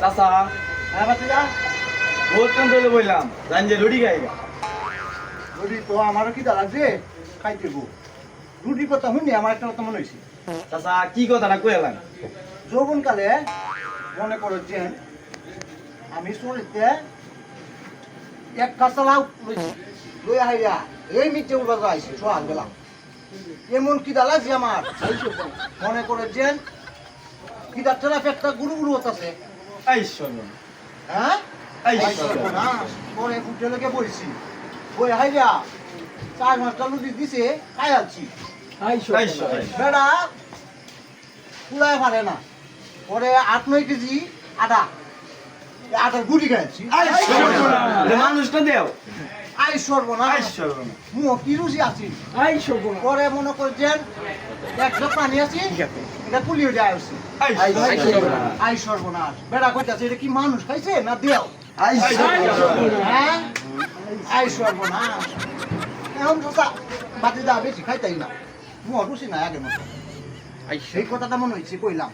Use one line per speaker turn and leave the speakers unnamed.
চাচা।
হ্যাঁ বাতিজা
বহুত কাম ধরে বললাম জান যে রুটি খাইগা
রুটি তো আমারও কি লাগছে খাইতে গো রুটির কথা শুনি আমার একটা কথা মনে হয়েছে
চাচা কি কথাটা কইলাম
যৌবনকালে মনে করেছেন আমি শরীরতে এক কাঁচা লাউ লই আইয়া এই মিটে উড়বা আইছি সোহাগ গেলাম। এমন কি লাগছে আমার। মনে করেছেন কি ডাক্তার একটা গুরু গুরু হতাছে
এই শোনো।
হ্যাঁ?
এই
আই
শোনো।
পরে বইছি বই হাইয়া চার মাসটা লুটি দিছে খাই আছি। বেড়া কুলায় পারে না। পরে আট নয় কেজি আটা। আটার গুটি খাইছি।
মানুষটা দেও।
আই
এই শোনো।
মুখ কি রুচি আছি? পরে মনে করছেন একটা পানি আছি। এটা পুলিও যায় আসছি। আই সর্বনাশ। বেড়া কইতাছে এটা কি মানুষ খাইছে না দেও? হ্যাঁ? আই সর্বনাশ। এখন তো বাতি দা বেশি খাইতাই না। মুখ রুচি নাই আগের মতো। সেই কথাটা মনে হয়েছে কইলাম।